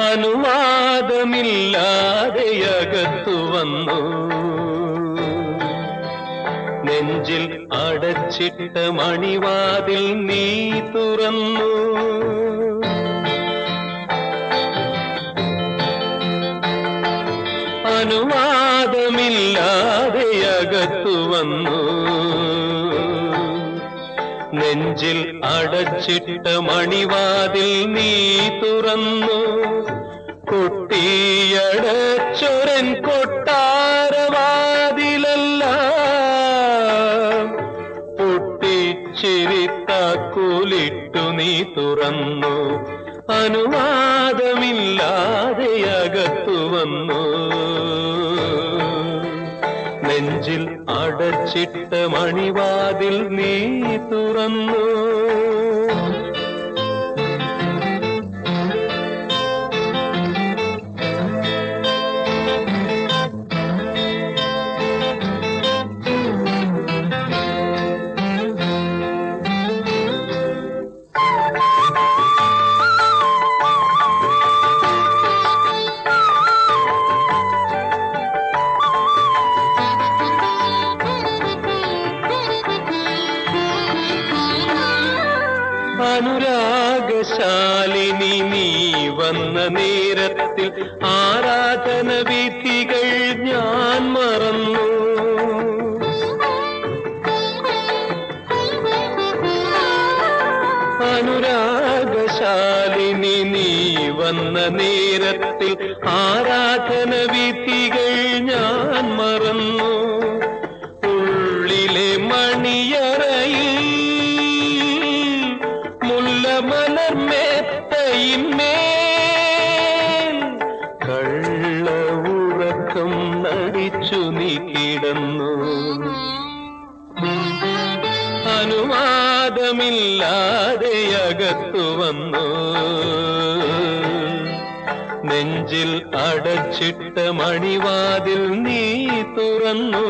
അനുവാദമില്ലാതെ അകത്തു വന്നു. നെഞ്ചിൽ അടച്ചിട്ട മണിവാതിൽ നീ തുറന്നു. അനുവാദമില്ലാതെ അകത്തു വന്നു. നെഞ്ചിൽ അടച്ചിട്ട മണിവാതിൽ നീ തുറന്നു. പൊട്ടിച്ചിരിത്താക്കൂലിട്ടു നീ തുറന്നു. അനുവാദമില്ലാതെ അകത്തു വന്നു. നെഞ്ചിൽ അടച്ചിട്ട മണിവാതിൽ നീ തുറന്നു. അനുരാഗശാലിനി നീ വന്ന നേരത്തിൽ ആരാധന വിധികൾ ഞാൻ മറന്നു. അനുരാഗശാലിനി നീ വന്ന നേരത്തിൽ ആരാധന വിധികൾ ഞാൻ മറന്നു. അനുവാദമില്ലാതെ അകത്തു വന്നു. നെഞ്ചിൽ അടച്ചിട്ട മണിവാതിൽ നീ തുറന്നു.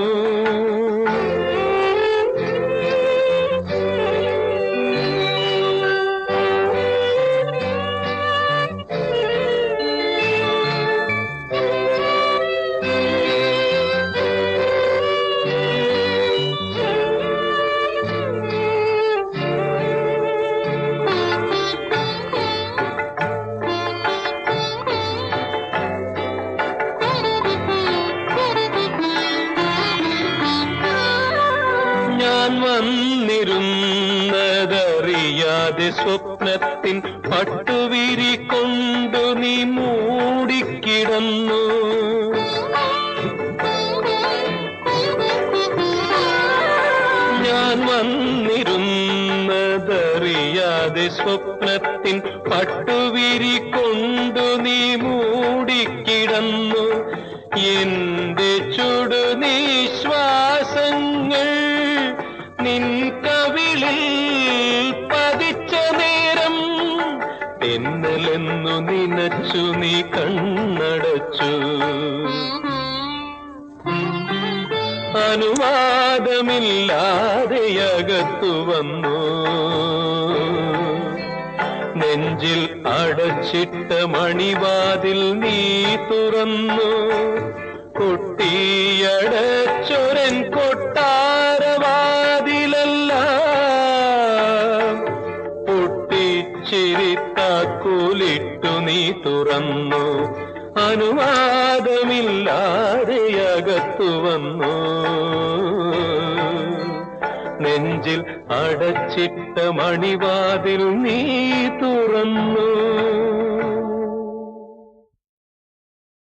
സ്വപ്നത്തിൻ പട്ടുവിരി കൊണ്ടു നീ മൂടിക്കിടന്നു. ഞാൻ വന്നിരുന്നതറിയാതെ സ്വപ്നത്തിൻ പട്ടുവിരി കൊണ്ടു നീ മൂടിക്കിടന്നു. എന്റെ ചുടുനീശ്വാസങ്ങൾ നിൻ എന്നലെന്നു നിനച്ചു നീ കണ്ണടച്ചു. അനുവാദമില്ലാതെ അകത്തു വന്നു. നെഞ്ചിൽ അടച്ചിട്ട മണിവാതിൽ നീ തുറന്നു. കൊട്ടിയടച്ചൊരൻ കൊട്ടാരവാതിലല്ല തുറന്നു. അനുവാദമില്ലാതെ അകത്തു വന്നു. നെഞ്ചിൽ അടച്ചിട്ട മണിവാതിൽ നീ തുറന്നു.